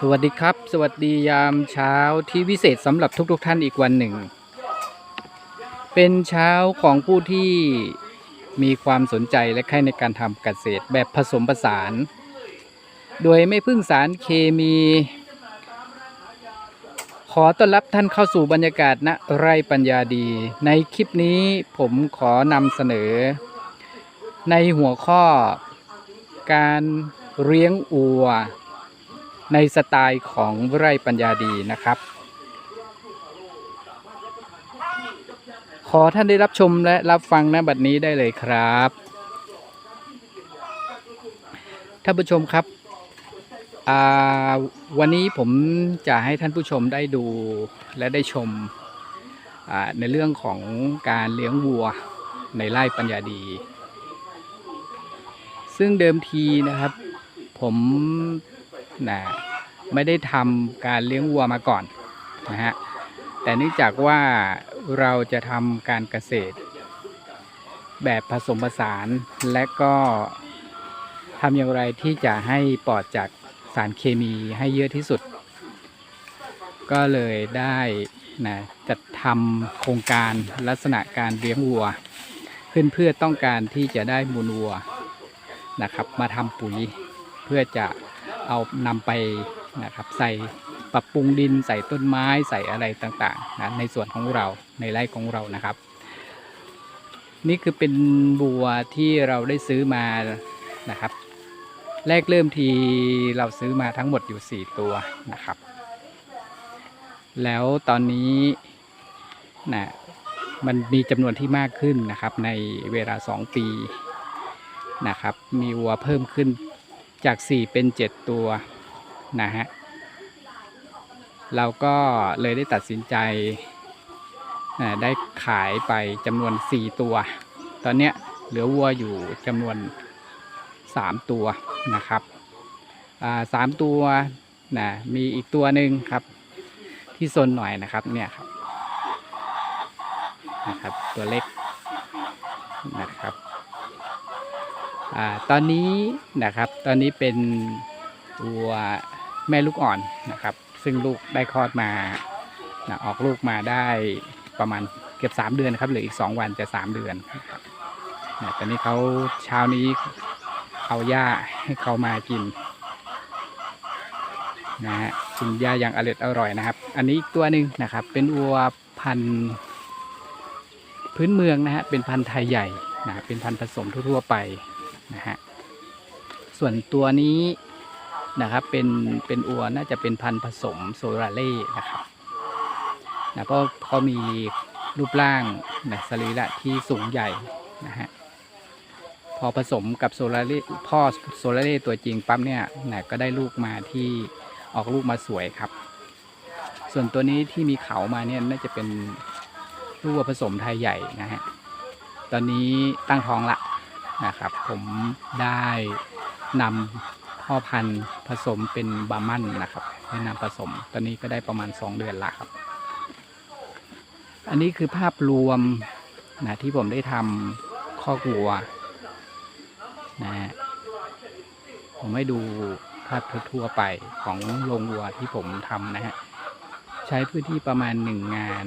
สวัสดีครับ สวัสดียามเช้าที่วิเศษสำหรับทุกๆทท่านอีกวันหนึ่ง เป็นเช้าของผู้ที่มีความสนใจและใคร่ในการทำเกษตรแบบผสมผสาน โดยไม่พึ่งสารเคมี ขอต้อนรับท่านเข้าสู่บรรยากาศณไร่ปัญญาดี ในคลิปนี้ผมขอนำเสนอ ในหัวข้อ การเลี้ยงอัวในสไตล์ของไร่ปัญญาดีนะครับ ขอท่านได้รับชมและรับฟังณบัดนี้ได้เลยครับท่านผู้ชมครับวันนี้ผมจะให้ท่านผู้ชมได้ดูและได้ชมในเรื่องของการเลี้ยงวัวในไร่ปัญญาดี ซึ่งเดิมทีนะครับ ผมนะไม่ได้ทำการเลี้ยงวัวมาก่อนนะฮะแต่เนื่องจากว่าเราจะทำการเกษตร แบบผสมผสานและก็ทำอย่างไรที่จะให้ปลอดจากสารเคมีให้เยอะที่สุด ก็เลยได้นะจัดทำโครงการลักษณะการเลี้ยงวัวขึ้นเพื่อต้องการที่จะได้มูลวัว นะครับมาทำปุ๋ยเพื่อจะเอานำไปนะครับใส่ปรับปรุงดินใส่ต้นไม้ใส่อะไรต่างๆนะในส่วนของเราในไร่ของเรานะครับ นี่คือเป็นบัวที่เราได้ซื้อมานะครับ แรกเริ่มทีเราซื้อมาทั้งหมดอยู่ 4 ตัวนะครับ แล้วตอนนี้นะมันมีจำนวนที่มากขึ้นนะครับในเวลา 2 ปี นะครับ มีวัวเพิ่มขึ้นจาก 4 เป็น 7 ตัวนะฮะเราก็เลยได้ตัดสินใจได้ขายไปจำนวน 4 ตัว ตอนเนี้ยเหลือวัวอยู่จำนวน 3 ตัวนะครับสามตัวนะมีอีกตัวหนึ่งครับ ที่ซนหน่อยนะครับเนี่ยครับนะครับตัวเล็กนะครับ อตอนนี้นะครับ ตอนนี้เป็นตัวแม่ลูกอ่อนนะครับ ซึ่งลูกได้คลอดมานะออกลูกมาได้ประมาณเกือบ3 เดือนนะครับเหลืออีก 2 วันจะ 3 เดือนนะครับนะตอนนี้เขาเช้านี้เอาหญ้าให้เขามากินนะฮะกินหญ้าอย่างอร่อยอร่อยนะครับ อันนี้อีกตัวหนึ่งนะครับ เป็นวัวพันธุ์พื้นเมืองนะฮะเป็นพันธุ์ไทยใหญ่นะเป็นพันธุ์ผสมทั่วๆไป นะฮะส่วนตัวนี้นะครับเป็นเป็นอัวน่าจะเป็นพันธุ์ผสมโซราเล่นะครับนะก็เขามีรูปร่างนะสรีระที่สูงใหญ่นะฮะพอผสมกับโซลาเล่พ่อโซลาเล่ตัวจริงปั๊บเนี่ยนะก็ได้ลูกมาที่ออกลูกมาสวยครับ ส่วนตัวนี้ที่มีเขามาเนี่ยน่าจะเป็นลูกผสมไทยใหญ่นะฮะตอนนี้ตั้งท้องละ นะครับ ผมได้นำพ่อพันธุ์ผสมเป็นบามันนะครับได้นำผสม ตอนนี้ก็ได้ประมาณ 2 เดือนละครับ อันนี้คือภาพรวมนะที่ผมได้ทำข้อกัวนะฮะผมให้ดูภาพทั่วไปของโรงวัวที่ผมทำนะฮะ ใช้พื้นที่ประมาณหนึ่งงาน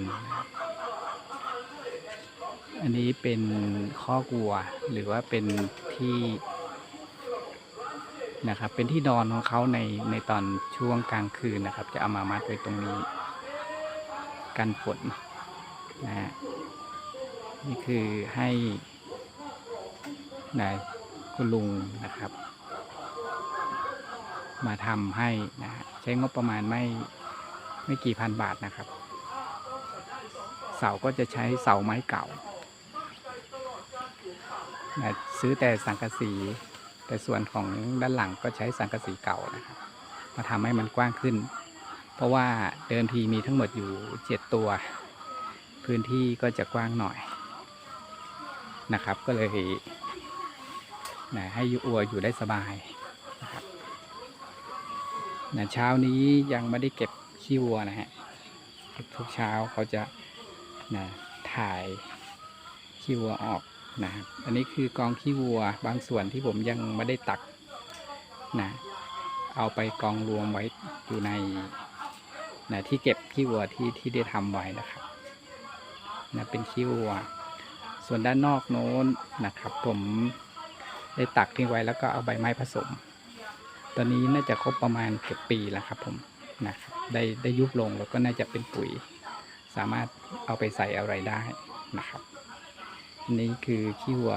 อันนี้เป็นข้อกวัวหรือว่าเป็นที่นะครับ เป็นที่นอนของเขาในในตอนช่วงกลางคืนนะครับ จะเอามามัดไว้ตรงนี้ กันฝนนะฮะนี่คือให้นะคุณลุงนะครับ มาทำให้นะฮะใช้งบประมาณไม่ไม่กี่พันบาทนะครับ เสาก็จะใช้เสาไม้เก่า ซื้อแต่สังกะสี แต่ส่วนของด้านหลังก็ใช้สังกะสีเก่านะครับมาทำให้มันกว้างขึ้น เพราะว่าเดิมทีมีทั้งหมดอยู่เจ็ดตัว พื้นที่ก็จะกว้างหน่อยนะครับ ก็เลยนะให้อวัวอยู่ได้สบายนะครับนะเช้านี้ยังไม่ได้เก็บขี้วัวนะฮะทุกเช้าเขาจะนะถ่ายขี้วัวออก นะครับอันนี้คือกองขี้วัวบางส่วนที่ผมยังไม่ได้ตักนะเอาไปกองรวมไว้อยู่ในนะที่เก็บขี้วัวที่ที่ได้ทำไว้นะครับนะเป็นขี้วัว ส่วนด้านนอกโน้นนะครับ ผมได้ตักทิ้งไว้แล้วก็เอาใบไม้ผสม ตอนนี้น่าจะครบประมาณเกือบปีแล้วครับผมนะครับได้ได้ยุบลงแล้วก็น่าจะเป็นปุ๋ย สามารถเอาไปใส่อะไรได้นะครับ นี้คือขี้วัว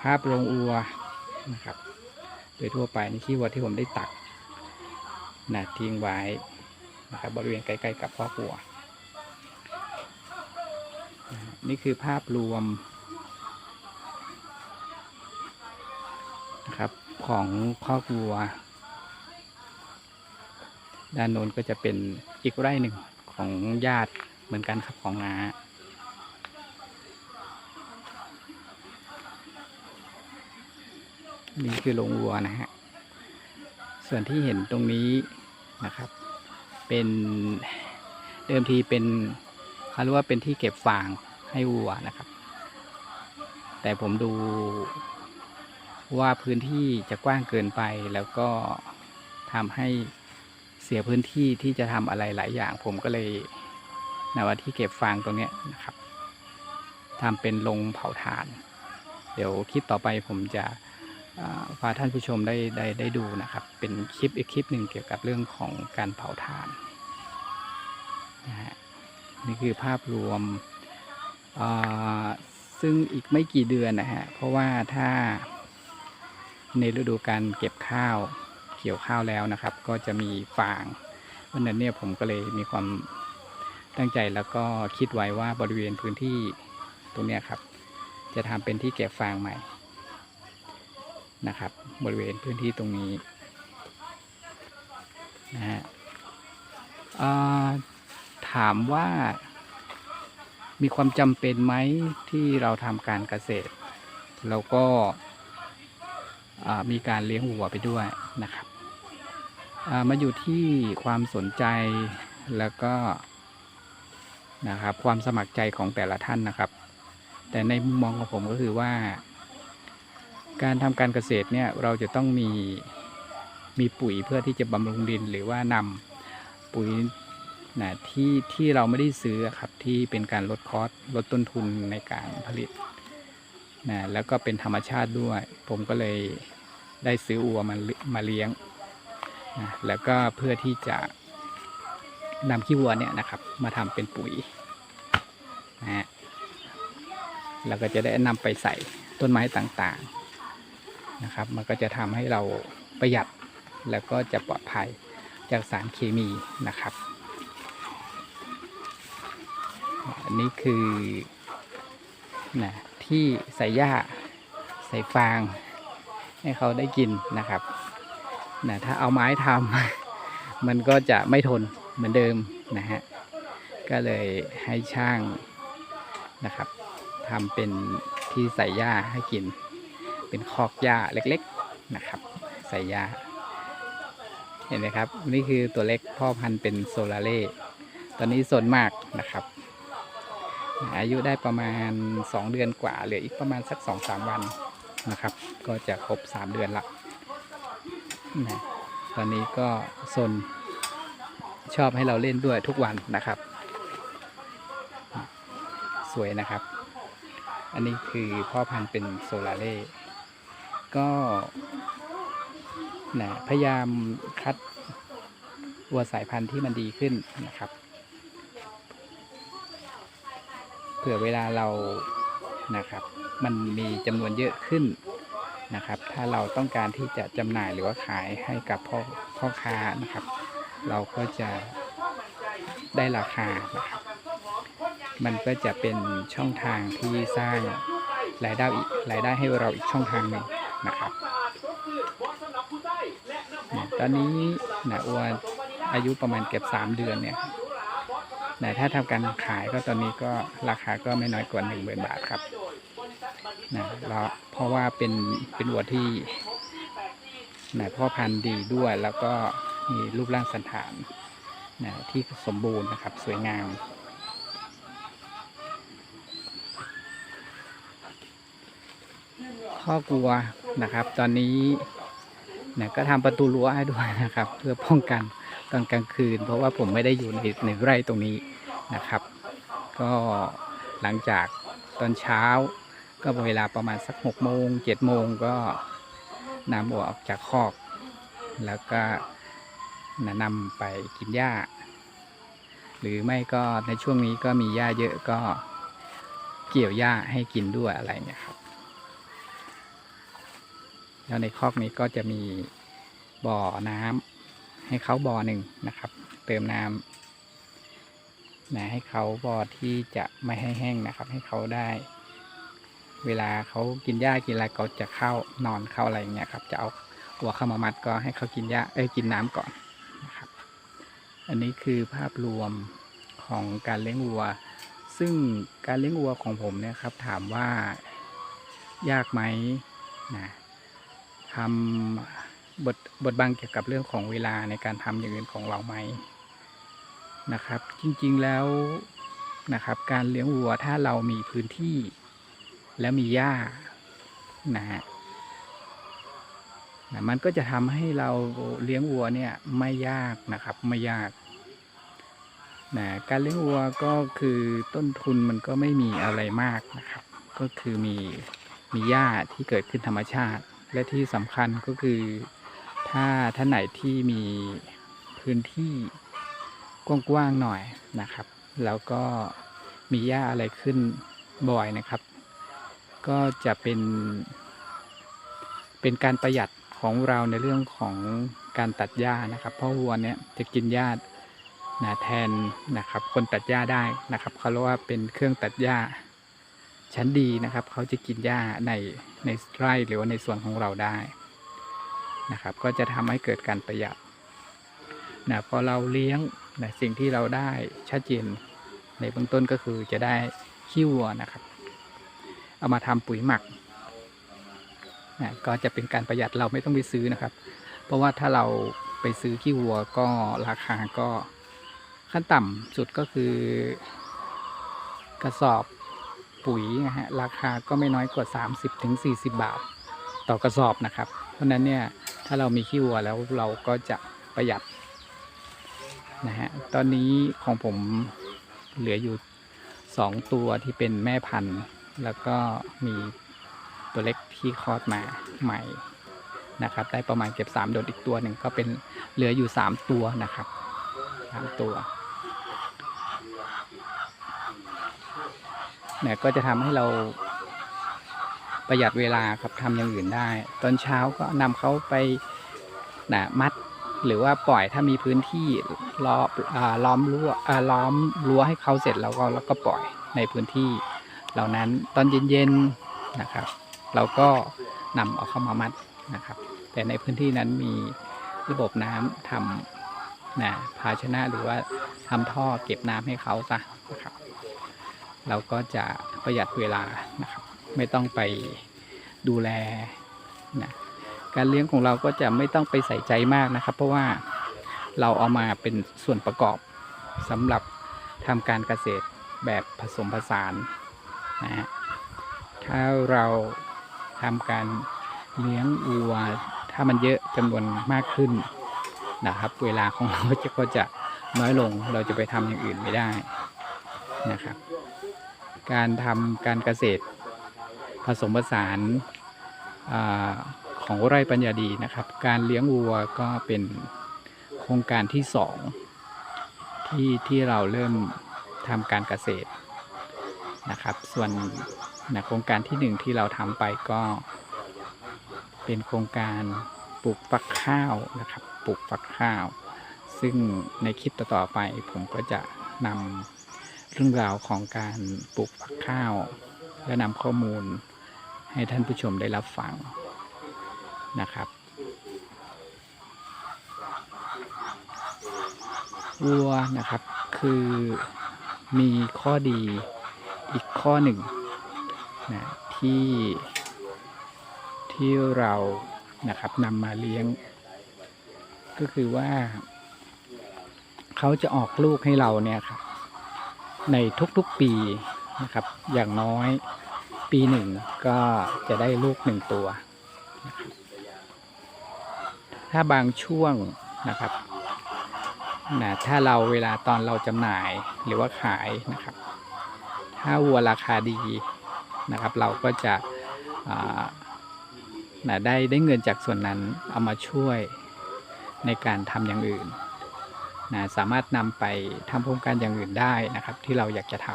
ภาพโรงอัวนะครับ โดยทั่วไปนี่ขี้วัวที่ผมได้ตักนะทิ้งไว้นะครับบริเวณใกล้ๆกับพ่อวัว นี่คือภาพรวมนะครับของพ่อวัว ด้านโน้นก็จะเป็นอีกไร่หนึ่งของญาติเหมือนกันครับของน้า นี่คือโรงวัวนะฮะ ส่วนที่เห็นตรงนี้นะครับ เป็นเดิมทีเป็นเขาเรียกว่าเป็นที่เก็บฟางให้วัวนะครับ แต่ผมดูว่าพื้นที่จะกว้างเกินไปแล้วก็ทำให้เสียพื้นที่ที่จะทำอะไรหลายอย่าง ผมก็เลยนว่าที่เก็บฟางตรงนี้นะครับทำเป็นโรงเผาถ่าน เดี๋ยวคลิปต่อไปผมจะ พาท่านผู้ชมได้ได้ได้ดูนะครับ เป็นคลิปอีกคลิปหนึ่งเกี่ยวกับเรื่องของการเผาถ่านนะฮะนี่คือภาพรวมอ่าซึ่งอีกไม่กี่เดือนนะฮะเพราะว่าถ้าในฤดูการเก็บข้าวเกี่ยวข้าวแล้วนะครับ ก็จะมีฟางเพราะฉะนั้นเนี่ยผมก็เลยมีความตั้งใจแล้วก็คิดไว้ว่าบริเวณพื้นที่ตรงนี้ครับ จะทำเป็นที่เก็บฟางใหม่ นะครับ บริเวณพื้นที่ตรงนี้นะฮะถามว่ามีความจำเป็นไหมที่เราทำการเกษตร แล้วก็มีการเลี้ยงวัวไปด้วยนะครับามาอยู่ที่ความสนใจแล้วก็นะครับความสมัครใจของแต่ละท่านนะครับ แต่ในมุมมองของผมก็คือว่า การทำการเกษตรเนี่ยเราจะต้องมีมีปุ๋ยเพื่อที่จะบำรุงดิน หรือว่านำปุ๋ยนะที่ที่เราไม่ได้ซื้อครับที่เป็นการลดคอสลดต้นทุนในการผลิตนะแล้วก็เป็นธรรมชาติด้วย ผมก็เลยได้ซื้ออัวมามาเลี้ยงนะแล้วก็เพื่อที่จะนำขี้วัวเนี่ยนะครับ มาทำเป็นปุ๋ยนะฮะแล้วก็จะได้นำไปใส่ต้นไม้ต่างๆ นะครับ มันก็จะทำให้เราประหยัดแล้วก็จะปลอดภัยจากสารเคมีนะครับ อันนี้คือนะที่ใส่หญ้าใส่ฟาง ให้เขาได้กินนะครับนะถ้าเอาไม้ทำมันก็จะไม่ทนเหมือนเดิมนะฮะ ก็เลยให้ช่างนะครับทำเป็นที่ใส่หญ้าให้กิน เป็นคอกหญ้าเล็กๆนะครับ ใส่หญ้า เห็นไหมครับ นี่คือตัวเล็กพ่อพันธุ์เป็นโซลาเล่ตอนนี้สนมากนะครับ อายุได้ประมาณ 2 เดือนกว่าเหลืออีกประมาณสัก2-3 วันนะครับ ก็จะครบ 3 เดือนละนะตอนนี้ก็สนชอบให้เราเล่นด้วยทุกวันนะครับ สวยนะครับ อันนี้คือพ่อพันธุ์เป็นโซลาเล่ ก็นะพยายามคัดวัวสายพันธุ์ที่มันดีขึ้นนะครับ เผื่อเวลาเรานะครับ มันมีจำนวนเยอะขึ้นนะครับ ถ้าเราต้องการที่จะจำหน่ายหรือว่าขายให้กับพ่อพ่อค้านะครับ เราก็จะได้ราคานะครับมันก็จะเป็นช่องทางที่สร้างรายได้อีกรายได้ให้เราอีกช่องทางหนึ่ง นะครับตอนนี้นะอัวอายุประมาณเก็บสามเดือนเนี่ยนะถ้าทำการขายก็ตอนนี้ก็ราคาก็ไม่น้อยกว่าหนึ่งหมื่นบาทครับนะแล้วเพราะว่าเป็นเป็นวัวที่นะพ่อพันธุ์ดีด้วยแล้วก็มีรูปร่างสันฐานนะที่สมบูรณ์นะครับสวยงามข้อกลัว นะครับ ตอนนี้นะก็ทำประตูรั้วให้ด้วยนะครับ เพื่อป้องกันตอนกลางคืน เพราะว่าผมไม่ได้อยู่ในในไร่ตรงนี้นะครับ ก็หลังจากตอนเช้า ก็เวลาประมาณสักหกโมงเจ็ดโมงก็นำวัวออกจากคอก แล้วก็นำไปกินหญ้า หรือไม่ก็ในช่วงนี้ก็มีหญ้าเยอะก็เกี่ยวหญ้าให้กินด้วยอะไรเนี่ยครับ แล้วในคอกนี้ก็จะมีบ่อน้ำให้เขาบ่อหนึ่งนะครับ เติมน้ำนะให้เขาบ่อที่จะไม่ให้แห้งนะครับ ให้เขาได้ เวลาเขากินหญ้ากินอะไรเขาจะเข้านอนเข้าอะไรอย่างเงี้ยครับ จะเอาหัวเข้ามามัดก็ให้เขากินหญ้าเอ้ยกินน้ำก่อนนะครับ อันนี้คือภาพรวมของการเลี้ยงวัว ซึ่งการเลี้ยงวัวของผมเนี่ยครับ ถามว่ายากไหมนะ ทำบทบทบังเกี่ยวกับเรื่องของเวลาในการทำอย่างอื่นของเราไหมนะครับ จริงๆแล้วนะครับ การเลี้ยงวัวถ้าเรามีพื้นที่ แล้วมีหญ้านะฮะนะมันก็จะทำให้เราเลี้ยงวัวเนี่ยไม่ยากนะครับไม่ยากนะการเลี้ยงวัวก็คือต้นทุนมันก็ไม่มีอะไรมากนะครับ ก็คือมีมีหญ้าที่เกิดขึ้นธรรมชาติ และที่สำคัญก็คือถ้าท่านไหนที่มีพื้นที่กว้างๆหน่อยนะครับ แล้วก็มีหญ้าอะไรขึ้นบ่อยนะครับ ก็จะเป็น เป็นการประหยัดของเราในเรื่องของการตัดหญ้านะครับ เพราะวัวเนี่ยจะกินหญ้านะแทนนะครับ คนตัดหญ้าได้นะครับเขาเรียกว่าเป็นเครื่องตัดหญ้าชั้นดีนะครับ เขาจะกินหญ้าใน ในไร่หรือว่าในส่วนของเราได้นะครับ ก็จะทำให้เกิดการประหยัดนะพอเราเลี้ยงนะสิ่งที่เราได้ชัดเจนในเบื้องต้นก็คือจะได้ขี้วัวนะครับ เอามาทำปุ๋ยหมักนะก็จะเป็นการประหยัดเราไม่ต้องไปซื้อนะครับ เพราะว่าถ้าเราไปซื้อขี้วัวก็ราคาก็ขั้นต่ำสุดก็คือกระสอบ ปุ๋ยนะฮะราคาก็ไม่น้อยกว่า 30-40ถึงบาท ต่อกระสอบนะครับ เพราะนั้นเนี่ยถ้าเรามีขี้วัวแล้วเราก็จะประหยัดนะฮะตอนนี้ของผมเหลืออยู่สองตัวที่เป็นแม่พันธุ์ แล้วก็มีตัวเล็กที่คลอดมาใหม่นะครับ ได้ประมาณเก็บสามโดดอีกตัวหนึ่งก็เป็นเหลืออยู่สามตัวนะครับสามตัว เนี่ยก็จะทำให้เราประหยัดเวลาครับทำอย่างอื่นได้ ตอนเช้าก็นำเขาไปนะมัดหรือว่าปล่อยถ้ามีพื้นที่ล้อมอ่าล้อมรั้วล้อมรั้วให้เขาเสร็จแล้วก็แล้วก็ปล่อยในพื้นที่ เหล่านั้นตอนเย็นๆนะครับ เราก็นำเอาเข้ามามัดนะครับ แต่ในพื้นที่นั้นมีระบบน้ำทำนะภาชนะหรือว่าทำท่อเก็บน้ำให้เขาซะนะครับ เราก็จะประหยัดเวลานะครับ ไม่ต้องไปดูแลนะการเลี้ยงของเราก็จะไม่ต้องไปใส่ใจมากนะครับ เพราะว่าเราเอามาเป็นส่วนประกอบสำหรับทำการเกษตรแบบผสมผสานนะฮะถ้าเราทำการเลี้ยงวัว ถ้ามันเยอะจำนวนมากขึ้นนะครับ เวลาของเราจะก็จะน้อยลงเราจะไปทำอย่างอื่นไม่ได้นะครับ การทำการเกษตรผสมผสานอของไร่ปัญญาดีนะครับ การเลี้ยงวัวก็เป็นโครงการที่สองที่ที่เราเริ่มทำการเกษตรนะครับ ส่วนนะโครงการที่หนึ่งที่เราทำไปก็ เป็นโครงการปลูกฝักข้าวนะครับ ปลูกฝักข้าว ซึ่งในคลิปต่อๆไปผมก็จะนำ เรื่องราวของการปลูกฝักข้าว และนำข้อมูลให้ท่านผู้ชมได้รับฟังนะครับวัวนะครับคือมีข้อดีอีกข้อหนึ่งนะที่ที่เรานะครับนำมาเลี้ยง ก็คือว่า เขาจะออกลูกให้เราเนี่ยครับ ในทุกๆปีนะครับ อย่างน้อยปีหนึ่งก็จะได้ลูกหนึ่งตัวนะครับถ้าบางช่วงนะครับนะถ้าเราเวลาตอนเราจำหน่ายหรือว่าขายนะครับ ถ้าวัวราคาดีนะครับ เราก็จะนะได้ได้เงินจากส่วนนั้นเอามาช่วยในการทำอย่างอื่น นะสามารถนำไปทำโครงการอย่างอื่นได้นะครับ ที่เราอยากจะท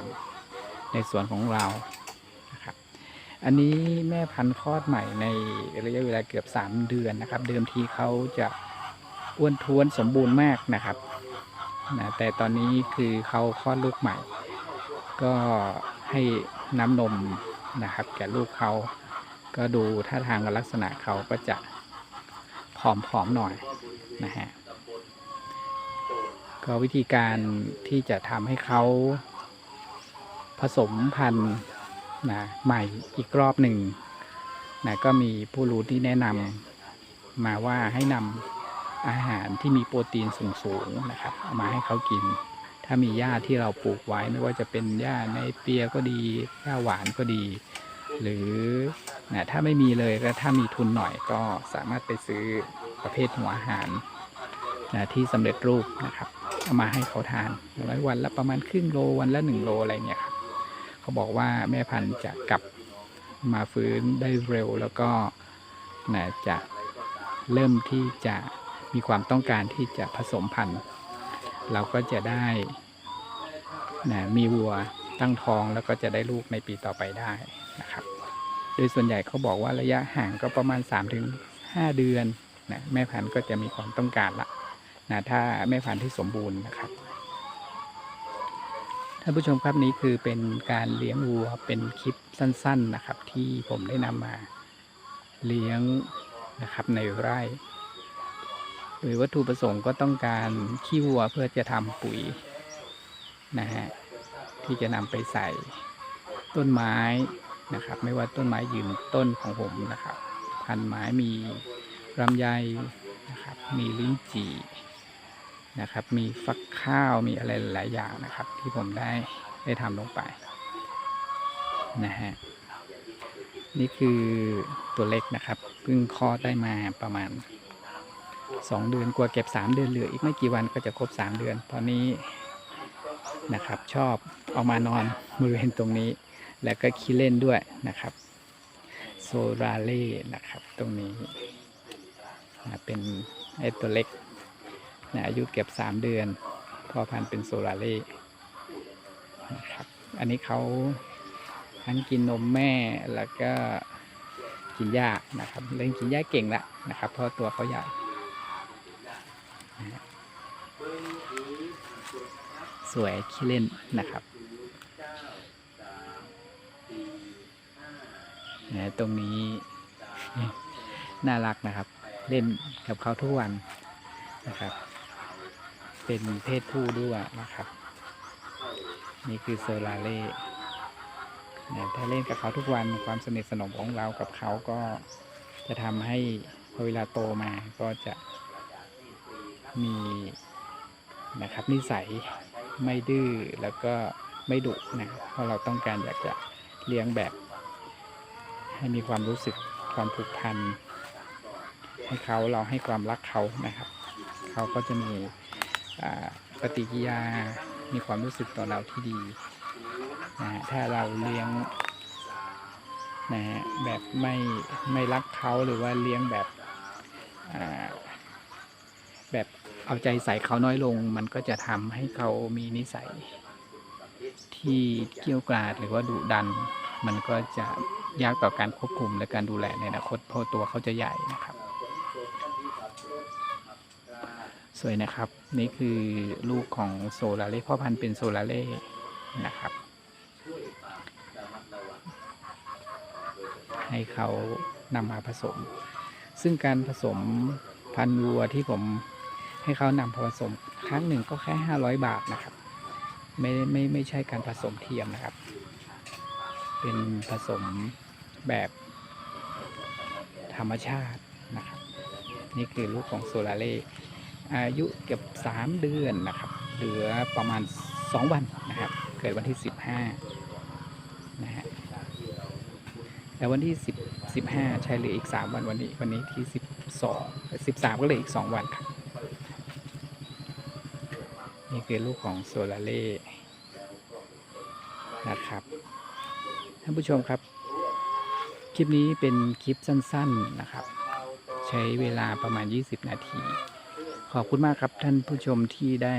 ำในส่วนของเรานะครับ อันนี้แม่พันธุ์คลอดใหม่ในระยะเวลาเกือบ 3 เดือนนะครับ เดิมทีเขาจะอ้วนท้วนสมบูรณ์มากนะครับนะแต่ตอนนี้คือเขาคลอดลูกใหม่ ก็ให้น้ำนมนะครับ แก่ลูกเขาก็ดูท่าทางกับลักษณะเขาก็จะผอมๆหน่อยนะฮะ ก็วิธีการที่จะทำให้เขาผสมพันธุ์นะใหม่อีกรอบหนึ่งนะก็มีผู้รู้ที่แนะนำมาว่าให้นำอาหารที่มีโปรตีนสูงๆนะครับเอามาให้เขากิน ถ้ามีหญ้าที่เราปลูกไว้ไม่ว่าจะเป็นหญ้าในเปียก็ดีหญ้าหวานก็ดี หรือนะถ้าไม่มีเลยก็ถ้ามีทุนหน่อยก็สามารถไปซื้อประเภทหัวอาหารนะที่สำเร็จรูปนะครับ เอามาให้เขาทานอย่างน้อยวันละประมาณครึ่งโลวันละหนึ่งโลอะไรเงี้ยครับเขาบอกว่าแม่พันธุ์จะกลับมาฟื้นได้เร็วแล้วก็นะจะเริ่มที่จะมีความต้องการที่จะผสมพันธุ์ เราก็จะได้นะมีวัวตั้งท้องแล้วก็จะได้ลูกในปีต่อไปได้นะครับ โดยส่วนใหญ่เขาบอกว่าระยะห่างก็ประมาณ 3-5 เดือนนะแม่พันธุ์ก็จะมีความต้องการละ นะถ้าแม่พันธุ์ที่สมบูรณ์นะครับท่านผู้ชมครับนี้คือเป็นการเลี้ยงวัวเป็นคลิปสั้น ๆนะครับ ที่ผมได้นำมาเลี้ยงนะครับในไร่โดยวัตถุประสงค์ก็ต้องการขี้วัวเพื่อจะทำปุ๋ยนะฮะที่จะนำไปใส่ต้นไม้นะครับ ไม่ว่าต้นไม้ยืนต้นของผมนะครับ พันไม้มีลำไยนะครับ มีลิ้นจี่ นะครับ มีฟักข้าวมีอะไรหลายอย่างนะครับ ที่ผมได้ได้ทำลงไปนะฮะนี่คือตัวเล็กนะครับเพิ่งคลอดได้มาประมาณสองเดือนกว่าเก็บสามเดือนเหลืออีกไม่กี่วันก็จะครบสามเดือน ตอนนี้นะครับชอบเอามานอนบริเวณตรงนี้ แล้วก็ขี้เล่นด้วยนะครับโซราเล่นะครับตรงนี้นะเป็นไอตัวเล็ก อายุเก็บสามเดือน พอพันธุ์เป็นโซราเล่นะครับอันนี้เขาทั้งกินนมแม่แล้วก็กินหญ้านะครับเล่นกินหญ้าเก่งละนะครับ เพราะตัวเขาใหญ่ สวยขี้เล่นนะครับนะตรงนี้น่ารักนะครับ เล่นกับเขาทุกวันนะครับ เป็นเพศผู้ด้วยนะครับ นี่คือโซลาเล่เนี่ยถ้าเล่นกับเขาทุกวันความสนิทสนมของเรากับเขาก็จะทำให้พอเวลาโตมาก็จะมีนะครับนิสัยไม่ดื้อแล้วก็ไม่ดุนะเพราะเราต้องการอยากจะเลี้ยงแบบ ให้มีความรู้สึกความผูกพันให้เขาเราให้ความรักเขานะครับ เขาก็จะมี ปฏิกิยามีความรู้สึกต่อเราที่ดีนะถ้าเราเลี้ยงนะฮะแบบไม่ไม่รักเขาหรือว่าเลี้ยงแบบแบบเอาใจใส่เขาน้อยลง มันก็จะทำให้เขามีนิสัย ที่เกี้ยวกราดหรือว่าดุดัน มันก็จะยากต่อการควบคุมและการดูแลในอนาคตเพราะตัวเขาจะใหญ่นะครับ สวยนะครับ นี่คือลูกของโซลาเล่พ่อพันธุ์เป็นโซลาเล่นะครับ ให้เขานำมาผสม ซึ่งการผสมพันธุ์วัวที่ผมให้เขานำมาผสมครั้งหนึ่งก็แค่ 500 บาทนะครับ ไม่ไม่ไม่ใช่การผสมเทียมนะครับ เป็นผสมแบบธรรมชาตินะครับ นี่คือลูกของโซลาเล่ อายุเกือบ3 เดือนนะครับ เหลือประมาณ 2 วันนะครับ เกิดวันที่ 15นะฮะแต่วันที่ 10 15 ใช่เหลืออีก 3 วันวันนี้วันนี้ที่สองสิบสามก็เลยอีกสองวันครับนี่คือลูกของโซลาเล่นะครับท่านผู้ชมครับ คลิปนี้เป็นคลิปสั้นๆนะครับ ใช้เวลาประมาณ 20 นาที ขอบคุณมากครับท่านผู้ชมที่ได้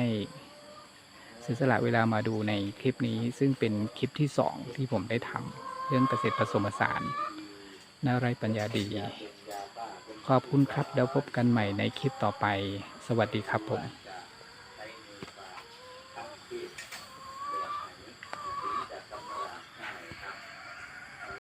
เสียสละเวลามาดูในคลิปนี้ ซึ่งเป็นคลิปที่สองที่ผมได้ทำเรื่องเกษตรผสมผสานนาไรปัญญาดี ขอบคุณครับแล้วพบกันใหม่ในคลิปต่อไป สวัสดีครับผม